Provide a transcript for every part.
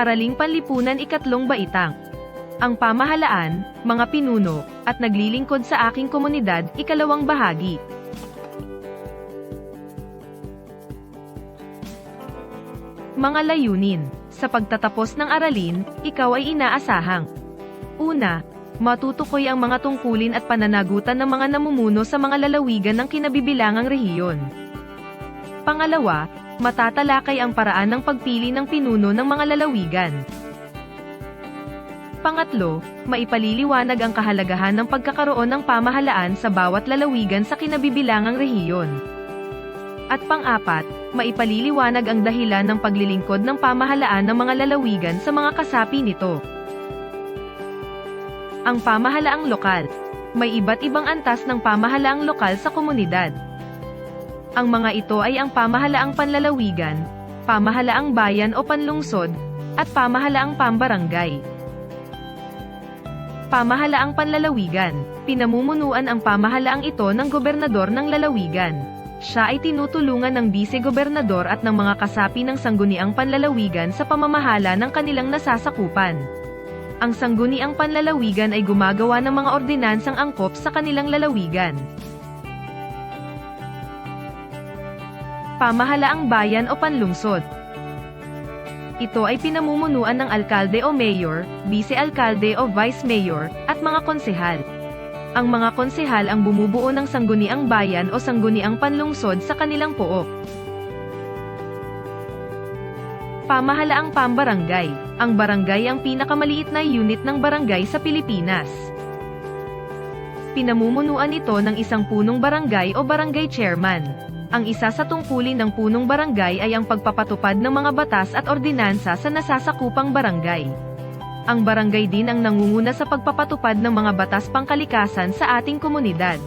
Araling Panlipunan Ikatlong Baitang Ang pamahalaan, mga pinuno, at naglilingkod sa aking komunidad, ikalawang bahagi. Mga layunin. Sa pagtatapos ng aralin, ikaw ay inaasahang. Una, matutukoy ang mga tungkulin at pananagutan ng mga namumuno sa mga lalawigan ng kinabibilangang rehiyon. Pangalawa, matatalakay ang paraan ng pagpili ng pinuno ng mga lalawigan. Pangatlo, maipaliliwanag ang kahalagahan ng pagkakaroon ng pamahalaan sa bawat lalawigan sa kinabibilangang rehiyon. At pang-apat, maipaliliwanag ang dahilan ng paglilingkod ng pamahalaan ng mga lalawigan sa mga kasapi nito. Ang pamahalaang lokal. May iba't ibang antas ng pamahalaang lokal sa komunidad. Ang mga ito ay ang pamahalaang panlalawigan, pamahalaang bayan o panlungsod, at pamahalaang pambarangay. Pamahalaang panlalawigan. Pinamumunuan ang pamahalaang ito ng gobernador ng lalawigan. Siya ay tinutulungan ng bise-gobernador at ng mga kasapi ng sangguniang panlalawigan sa pamamahala ng kanilang nasasakupan. Ang sangguniang panlalawigan ay gumagawa ng mga ordinansang angkop sa kanilang lalawigan. Pamahalaang bayan o panlungsod. Ito ay pinamumunuan ng alkalde o mayor, vice-alkalde o vice-mayor, at mga konsehal. Ang mga konsehal ang bumubuo ng sangguniang bayan o sangguniang panlungsod sa kanilang pook. Pamahalaang pambarangay. Ang barangay ang pinakamaliit na unit ng barangay sa Pilipinas. Pinamumunuan ito ng isang punong barangay o barangay chairman. Ang isa sa tungkulin ng punong barangay ay ang pagpapatupad ng mga batas at ordinansa sa nasasakupang barangay. Ang barangay din ang nangunguna sa pagpapatupad ng mga batas pangkalikasan sa ating komunidad.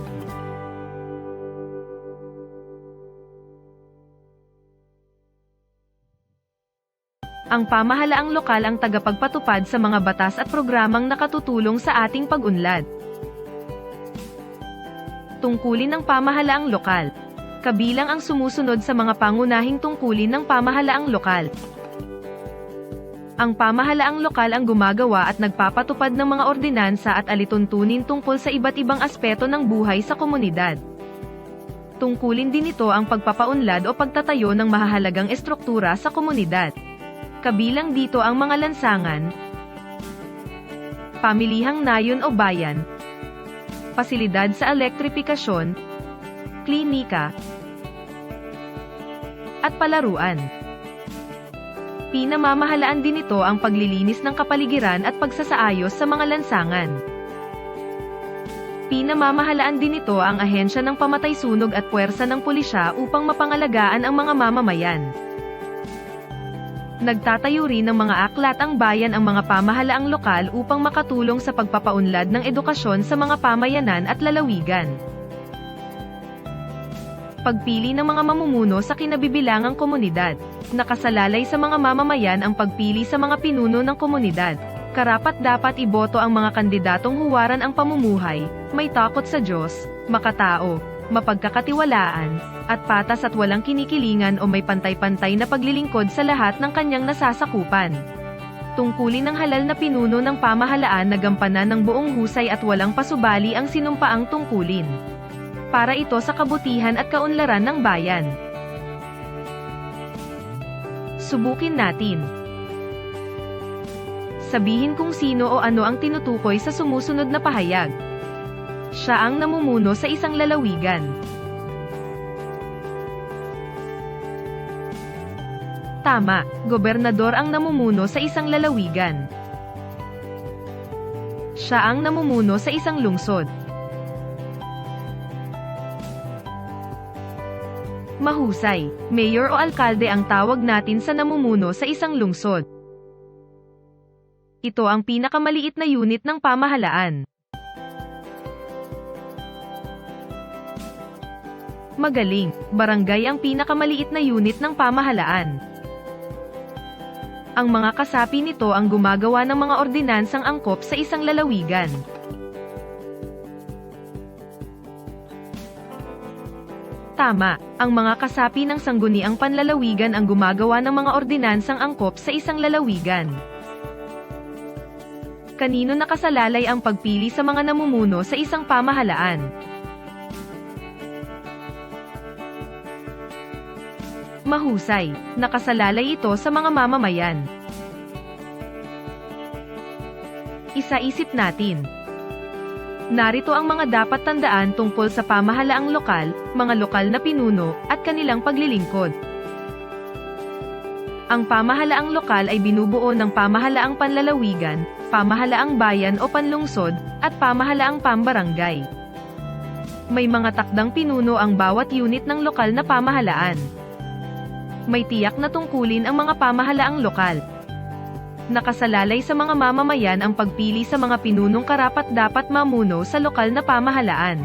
Ang pamahalaang lokal ang tagapagpatupad sa mga batas at programang nakatutulong sa ating pag-unlad. Tungkulin ng pamahalaang lokal. Kabilang ang sumusunod sa mga pangunahing tungkulin ng pamahalaang lokal. Ang pamahalaang lokal ang gumagawa at nagpapatupad ng mga ordinansa at alituntunin tungkol sa iba't ibang aspeto ng buhay sa komunidad. Tungkulin din ito ang pagpapaunlad o pagtatayo ng mahahalagang estruktura sa komunidad. Kabilang dito ang mga lansangan, pamilihang nayon o bayan, pasilidad sa elektripikasyon, klinika, at palaruan. Pinamamahalaan din ito ang paglilinis ng kapaligiran at pagsasaayos sa mga lansangan. Pinamamahalaan din ito ang ahensya ng pamatay sunog at puwersa ng pulisya upang mapangalagaan ang mga mamamayan. Nagtatayo rin ng mga aklat ang bayan ang mga pamahalaang lokal upang makatulong sa pagpapaunlad ng edukasyon sa mga pamayanan at lalawigan. Pagpili ng mga mamumuno sa kinabibilangang komunidad. Nakasalalay sa mga mamamayan ang pagpili sa mga pinuno ng komunidad. Karapat dapat iboto ang mga kandidatong huwaran ang pamumuhay, may takot sa Diyos, makatao, mapagkakatiwalaan, at patas at walang kinikilingan o may pantay-pantay na paglilingkod sa lahat ng kanyang nasasakupan. Tungkulin ng halal na pinuno ng pamahalaan na gampanan ng buong husay at walang pasubali ang sinumpaang tungkulin. Para ito sa kabutihan at kaunlaran ng bayan. Subukin natin. Sabihin kung sino o ano ang tinutukoy sa sumusunod na pahayag. Siya ang namumuno sa isang lalawigan. Tama, gobernador ang namumuno sa isang lalawigan. Siya ang namumuno sa isang lungsod. Mahusay, mayor o alkalde ang tawag natin sa namumuno sa isang lungsod. Ito ang pinakamaliit na unit ng pamahalaan. Magaling, barangay ang pinakamaliit na unit ng pamahalaan. Ang mga kasapi nito ang gumagawa ng mga ordinansang angkop sa isang lalawigan. Tama, ang mga kasapi ng sangguniang panlalawigan ang gumagawa ng mga ordinansang angkop sa isang lalawigan. Kanino nakasalalay ang pagpili sa mga namumuno sa isang pamahalaan? Mahusay, nakasalalay ito sa mga mamamayan. Isa-isip natin. Narito ang mga dapat tandaan tungkol sa pamahalaang lokal, mga lokal na pinuno, at kanilang paglilingkod. Ang pamahalaang lokal ay binubuo ng pamahalaang panlalawigan, pamahalaang bayan o panlungsod, at pamahalaang pambarangay. May mga takdang pinuno ang bawat unit ng lokal na pamahalaan. May tiyak na tungkulin ang mga pamahalaang lokal. Nakasalalay sa mga mamamayan ang pagpili sa mga pinunong karapat dapat mamuno sa lokal na pamahalaan.